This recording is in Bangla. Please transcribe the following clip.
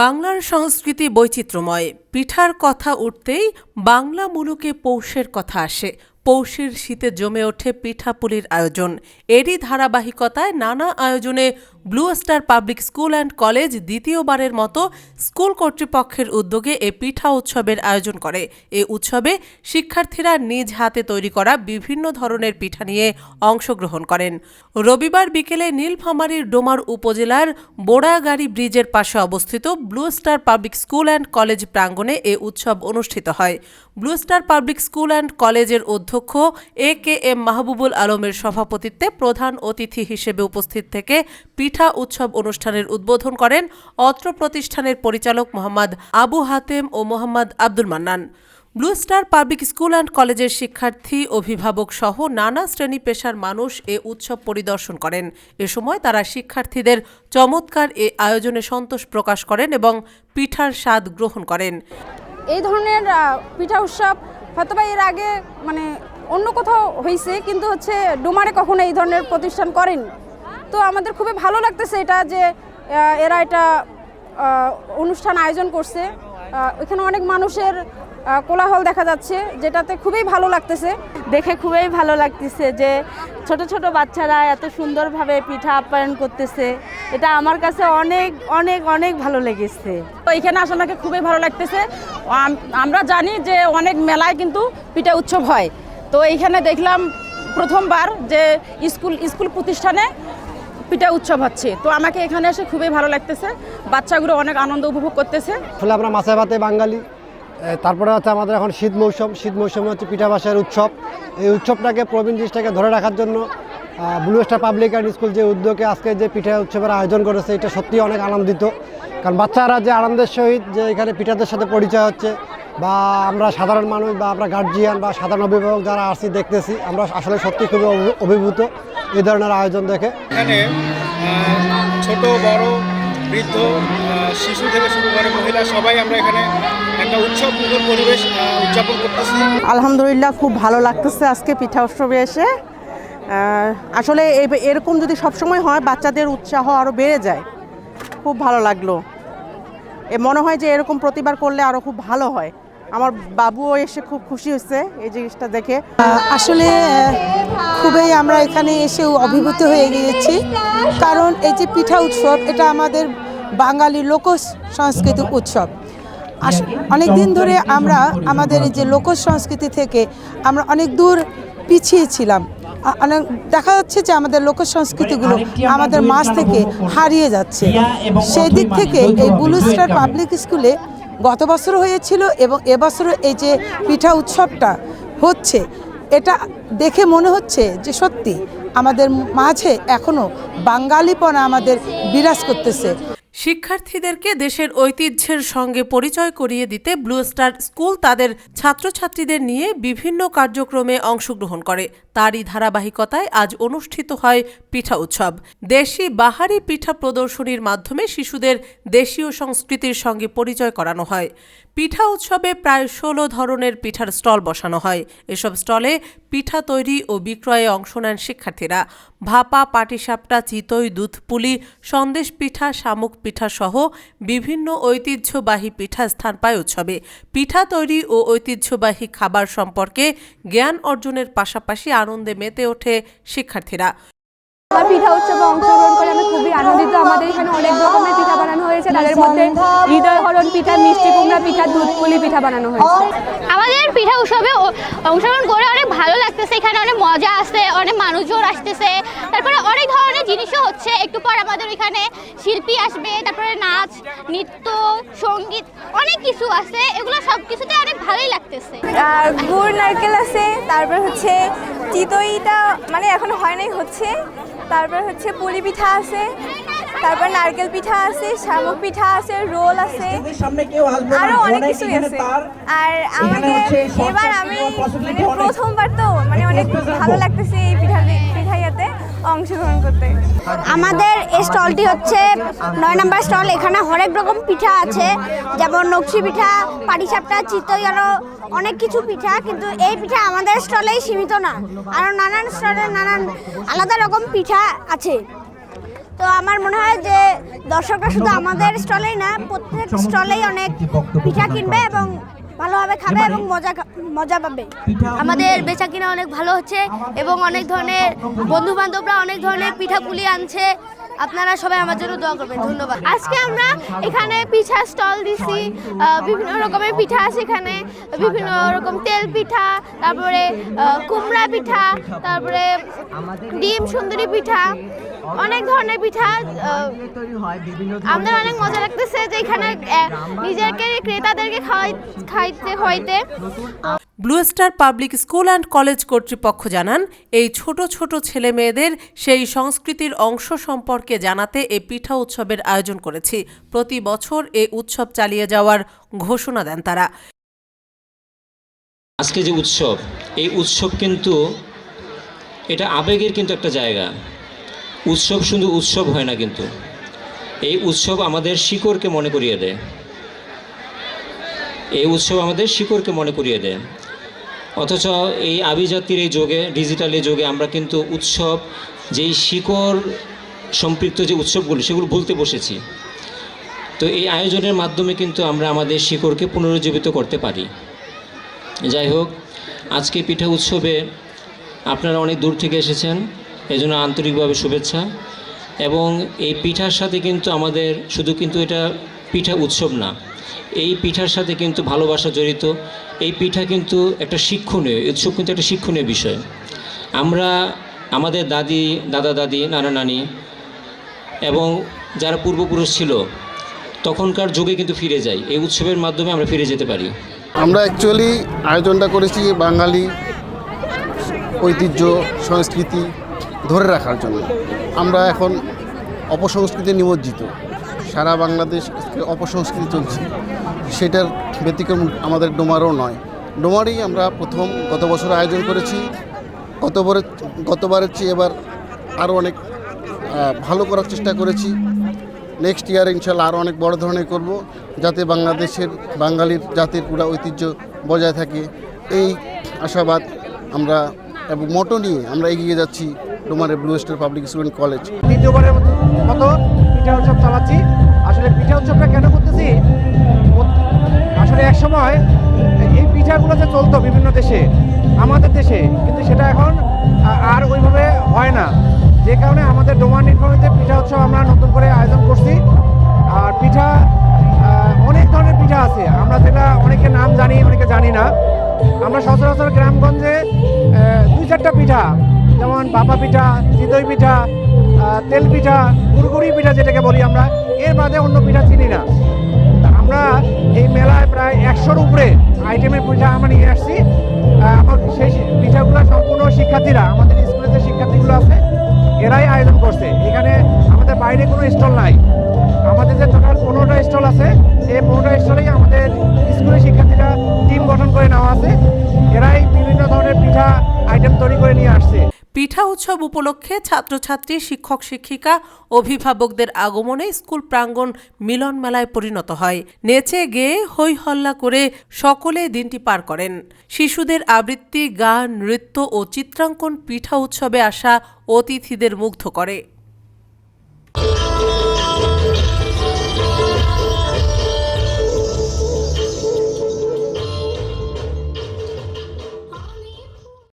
বাংলার সংস্কৃতি বৈচিত্র্যময়। পিঠার কথা উঠতেই বাংলা মুলুকে পৌষের কথা আসে। পৌষের শীতে জমে ওঠে পিঠাপুলির আয়োজন। এরই ধারাবাহিকতায় নানা আয়োজনে blue star public school and college দ্বিতীয়বারের মতো স্কুল কর্তৃপক্ষের উদ্যোগে এ পিঠা উৎসবের আয়োজন করে। এ উৎসবে শিক্ষার্থীরা নিজ হাতে তৈরি করা বিভিন্ন ধরনের পিঠা নিয়ে অংশগ্রহণ করেন। রবিবার বিকেলে নীলফামারীর ডোমার উপজেলার বোড়াগাড়ি ব্রিজের পাশে অবস্থিত blue star public school and college প্রাঙ্গণে এ উৎসব অনুষ্ঠিত হয়। Blue star public school and কলেজের অধ্যক্ষ এ কে এম মাহবুবুল আলমের সভাপতিত্বে প্রধান অতিথি হিসেবে উপস্থিত থেকে পিঠা উৎসব অনুষ্ঠানের উদ্বোধন করেন অত্র প্রতিষ্ঠানের পরিচালক মোহাম্মদ আবু হাতেম ও Mohammad Abdul Mannan. Blue star public school and কলেজের শিক্ষার্থী, অভিভাবক সহ নানা শ্রেণি পেশার মানুষ এ উৎসব পরিদর্শন করেন। এ সময় তারা শিক্ষার্থীদের চমৎকার এ আয়োজনে সন্তোষ প্রকাশ করেন এবং পিঠার স্বাদ গ্রহণ করেন। এই ধরনের পিঠা উৎসব হয়তোবা এর আগে মানে অন্য কোথাও হয়েছে কিন্তু হচ্ছে ডুমারে কখনো এই ধরনের প্রতিষ্ঠান করেনি। তো আমাদের খুবই ভালো লাগতেছে এটা যে এরা এটা অনুষ্ঠান আয়োজন করছে। এখানে অনেক মানুষের কোলাহল দেখা যাচ্ছে, যেটাতে খুবই ভালো লাগতেছে। দেখে খুবই ভালো লাগতেছে যে ছোট ছোট বাচ্চারা এত সুন্দরভাবে পিঠা আপ্যায়ন করতেছে। এটা আমার কাছে অনেক অনেক অনেক ভালো লেগেছে। তো এখানে আসলে খুবই ভালো লাগতেছে। আমরা জানি যে অনেক মেলায় কিন্তু পিঠা উৎসব হয়। তো এইখানে দেখলাম প্রথমবার যে স্কুল স্কুল প্রতিষ্ঠানে পিঠা উৎসব হচ্ছে। তো আমাকে এখানে এসে খুবই ভালো লাগতেছে। বাচ্চাগুলো অনেক আনন্দ উপভোগ করতেছে। আসলে আমরা মাছে ভাতে বাঙালি। তারপরে হচ্ছে আমাদের এখন শীত মৌসুম। শীত মৌসুমে হচ্ছে পিঠা বাসার উৎসব। এই উৎসবটাকে, প্রবীণ জিনিসটাকে ধরে রাখার জন্য blue star public and school যে উদ্যোগে আজকে যে পিঠা উৎসবের আয়োজন করেছে, এটা সত্যি অনেক আনন্দিত। কারণ বাচ্চারা যে আনন্দের সহিত যে এখানে পিঠাদের সাথে পরিচয় হচ্ছে বা আমরা সাধারণ মানুষ বা আমরা গার্জিয়ান বা সাধারণ অভিভাবক যারা আসছি দেখতেছি আমরা আসলে সত্যি খুবই অভি- অভিভূত এই ধরনের আয়োজন দেখে। এখানে ছোট বড় বৃদ্ধ শিশু থেকে শুরু করে মহিলা সবাই আমরা এখানে একটা উৎসব পরিবেশ উদযাপন করতেছি। আলহামদুলিল্লাহ খুব ভালো লাগতেছে আজকে পিঠা উৎসবে এসে। আসলে এই- এরকম যদি সবসময় হয় বাচ্চাদের উৎসাহ আরও বেড়ে যায়। খুব ভালো লাগল। এ মনে হয় যে এরকম প্রতিবার করলে আরও খুব ভালো হয়। আমার বাবুও এসে খুব খুশি হয়েছে এই জিনিসটা দেখে। আসলে খুবই আমরা এখানে এসে অভিভূত হয়ে গিয়েছি। কারণ এই যে পিঠা উৎসব এটা আমাদের বাঙালি লোক সংস্কৃতি উৎসব। অনেক দিন ধরে আমরা আমাদের এই যে লোক সংস্কৃতি থেকে আমরা অনেক দূর পিছিয়ে ছিলাম। অনেক দেখা যাচ্ছে যে আমাদের লোক সংস্কৃতিগুলো আমাদের মাঝ থেকে হারিয়ে যাচ্ছে। সেই দিক থেকে এই ব্লু স্টার পাবলিক স্কুলে গত বছর হয়েছিল এবং এবছরও এই যে পিঠা উৎসবটা হচ্ছে, এটা দেখে মনে হচ্ছে যে সত্যি আমাদের মাঝে এখনও বাঙালিপনা আমাদের বিরাজ করতেছে। শিক্ষার্থীদেরকে দেশের ঐতিহ্যের সঙ্গে পরিচয় করিয়ে দিতে ব্লু স্টার স্কুল তাদের ছাত্রছাত্রীদের নিয়ে বিভিন্ন কার্যক্রমে অংশগ্রহণ করে। তারই ধারাবাহিকতায় আজ অনুষ্ঠিত হয় পিঠা উৎসব। দেশি বাহারি পিঠা প্রদর্শনীর মাধ্যমে শিশুদের দেশীয় সংস্কৃতির সঙ্গে পরিচয় করানো হয়। পিঠা উৎসবে প্রায় ষোলো ধরনের পিঠার স্টল বসানো হয়। এসব স্টলে পিঠা তৈরি ও বিক্রয়ে অংশ নেন শিক্ষার্থীরা। ভাপা, পাটিসাপটা, চিতই, দুধপুলি, সন্দেশ পিঠা, শামুক পিঠা সহ বিভিন্ন ঐতিহ্যবাহী পিঠা স্থান পায় উৎসবে। পিঠা তৈরি ও ঐতিহ্যবাহী খাবার সম্পর্কে জ্ঞান অর্জনের পাশাপাশি আনন্দে মেতে ওঠে শিক্ষার্থীরা। আমরা পিঠা উৎসবে অংশগ্রহণ করে আমি খুবই আনন্দিত। আমাদের এখানে অনেক রকমের পিঠা বানানো হয়েছে। তাদের মধ্যে হৃদয় হরণ পিঠা মিষ্টি কুমড়া পিঠা দুধ পুলি পিঠা বানানো হয়েছে। আমাদের পিঠা উৎসবে অংশগ্রহণ করে অনেক ভালো লাগতেছে। এখানে অনেক মজা আসছে অনেক মানুষজন আসতেছে। তারপরে অনেক ধরনের জিনিসও হচ্ছে। একটু পর আমাদের এখানে শিল্পী আসবে তারপরে নাচ নৃত্য সংগীত অনেক কিছু আছে। এগুলো সব কিছুতে অনেক ভালোই লাগতেছে। আর গুড় নারকেল আছে তারপর হচ্ছে চিতইটা মানে এখনও হয় নাই হচ্ছে। তারপর হচ্ছে পুলি পিঠা আছে তারপর নারকেল পিঠা আছে শামুক পিঠা আছে রোল আছে। আরও অনেক কিছু আছে। আর আমাকে এবার আমি মানে প্রথমবার তো মানে অনেক ভালো লাগতেছে এই পিঠা পিঠাইয়াতে অংশগ্রহণ করতে। আমাদের এই স্টলটি হচ্ছে নয় নম্বর স্টল। এখানে হরেক রকম পিঠা আছে, যেমন নকশি পিঠা পাটিসাপটা চিতই আরও অনেক কিছু পিঠা, কিন্তু এই পিঠা আমাদের স্টলেই সীমিত না। আরও নানান স্টলে নানান আলাদা রকম পিঠা আছে। তো আমার মনে হয় যে দর্শকরা শুধু আমাদের স্টলেই না, প্রত্যেক স্টলেই অনেক পিঠা কিনবে এবং ভালোভাবে খাবে এবং মজা মজা পাবে। আমাদের বেচা কিনা অনেক ভালো হচ্ছে এবং অনেক ধরনের বন্ধু বান্ধবরা অনেক ধরনের পিঠা পুলি আনছে। আপনারা সবাই আমার জন্য দোয়া করবেন। ধন্যবাদ। আজকে আমরা এখানে পিঠা স্টল দিছি। বিভিন্ন রকমের পিঠা আছে এখানে। বিভিন্ন রকম তেল পিঠা তারপরে কুমড়া পিঠা তারপরে ডিম সুন্দরী পিঠা অনেক ধরনের পিঠা আমাদের অনেক মজা লাগতেছে যে এখানে নিজেকে ক্রেতাদেরকে খাওয়াই খাইতে হইতে। Blue star public school and college কর্তৃপক্ষ জানান এই ছোট ছোট ছেলে মেয়েদের সেই সংস্কৃতির অংশ সম্পর্কে জানাতে এই পিঠা উৎসবের আয়োজন করেছি। প্রতি বছর এ উৎসব চালিয়ে যাওয়ার ঘোষণা দেন তারা। আজকে যে উৎসব এই উৎসব কিন্তু এটা আবেগের কিন্তু একটা জায়গা। উৎসব শুধু উৎসব হয় না কিন্তু। এই উৎসব আমাদের শিকড়কে মনে করিয়ে দেয়। এই উৎসব আমাদের শিকড়কে মনে করিয়ে দেয়। অথচ এই আভিজাতির এই যুগে, ডিজিটাল এই যুগে আমরা কিন্তু উৎসব, যেই শিকড় সম্পৃক্ত যে উৎসবগুলো, সেগুলো ভুলতে বসেছি। তো এই আয়োজনের মাধ্যমে কিন্তু আমরা আমাদের শিকড়কে পুনরুজ্জীবিত করতে পারি। যাই হোক, আজকে পিঠা উৎসবে আপনারা অনেক দূর থেকে এসেছেন। এজন্য আন্তরিকভাবে শুভেচ্ছা। এবং এই পিঠার সাথে কিন্তু আমাদের শুধু কিন্তু এটা পিঠা উৎসব না, এই পিঠার সাথে কিন্তু ভালোবাসা জড়িত। এই পিঠা কিন্তু একটা শিক্ষণীয়, উৎসব কিন্তু একটা শিক্ষণীয় বিষয়। আমরা আমাদের দাদি, দাদা, দাদি, নানা, নানি এবং যারা পূর্বপুরুষ ছিল, তখনকার যুগে কিন্তু ফিরে যাই। এই উৎসবের মাধ্যমে আমরা ফিরে যেতে পারি। আমরা অ্যাকচুয়ালি আয়োজনটা করেছি বাঙালি ঐতিহ্য, সংস্কৃতি ধরে রাখার জন্য। আমরা এখন অপসংস্কৃতি নিমজ্জিত। সারা বাংলাদেশ অপসংস্কৃতি চলছে। সেটার ব্যতিক্রম আমাদের ডোমারও নয়। ডোমারই আমরা প্রথম গত বছর আয়োজন করেছি। গতবারের গতবারের চেয়ে এবার আরও অনেক ভালো করার চেষ্টা করেছি। নেক্সট ইয়ার ইনশাল্লাহ আরও অনেক বড় ধরনের করব, যাতে বাংলাদেশের, বাঙালির জাতির পুরা ঐতিহ্য বজায় থাকে। এই আশাবাদ আমরা এবং মোটো নিয়ে আমরা এগিয়ে যাচ্ছি। ডোমারের blue star public school and college. দ্বিতীয়বারের মতো পিঠা উৎসব চালাচ্ছি। আসলে পিঠা উৎসবটা কেন করতেছি? আসলে এক সময় এই পিঠাগুলো যে চলতো বিভিন্ন দেশে, আমাদের দেশে, কিন্তু সেটা এখন আর ওইভাবে হয় না। যে কারণে আমাদের ডোমান নির্ভরিতে পিঠা উৎসব আমরা নতুন করে আয়োজন করছি। আর পিঠা অনেক ধরনের পিঠা আছে। আমরা যেটা অনেকে নাম জানি, অনেকে জানি না। আমরা সচরাচর গ্রামগঞ্জে দুই চারটা পিঠা যেমন বাবা পিঠা, চিতই পিঠা তেল পিঠা, গুড়গুড়ি পিঠা যেটাকে বলি আমরা, এর বাদে অন্য পিঠা চিনি না। আমরা এই মেলায় প্রায় একশোর উপরে আইটেমের পিঠা আমরা নিয়ে আসছি। আমার সেই পিঠাগুলো সম্পূর্ণ শিক্ষার্থীরা, আমাদের স্কুলে যে শিক্ষার্থীগুলো আছে, এরাই আয়োজন করছে। এখানে আমাদের বাইরে কোনো স্টল নাই। আমাদের যে টোটাল পনেরোটা স্টল আছে, এই পনেরোটা স্টলেই আমাদের স্কুলের শিক্ষার্থীরা টিম পিঠা উৎসব উপলক্ষে ছাত্রছাত্রী, শিক্ষক, শিক্ষিকা, অভিভাবকদের আগমনে স্কুল প্রাঙ্গণ মিলন মেলায় পরিণত হয়। নেচে গেয়ে হই হল্লা করে সকলে দিনটি পার করেন। শিশুদের আবৃত্তি, গান, নৃত্য ও চিত্রাঙ্কন পিঠা উৎসবে আসা অতিথিদের মুগ্ধ করে।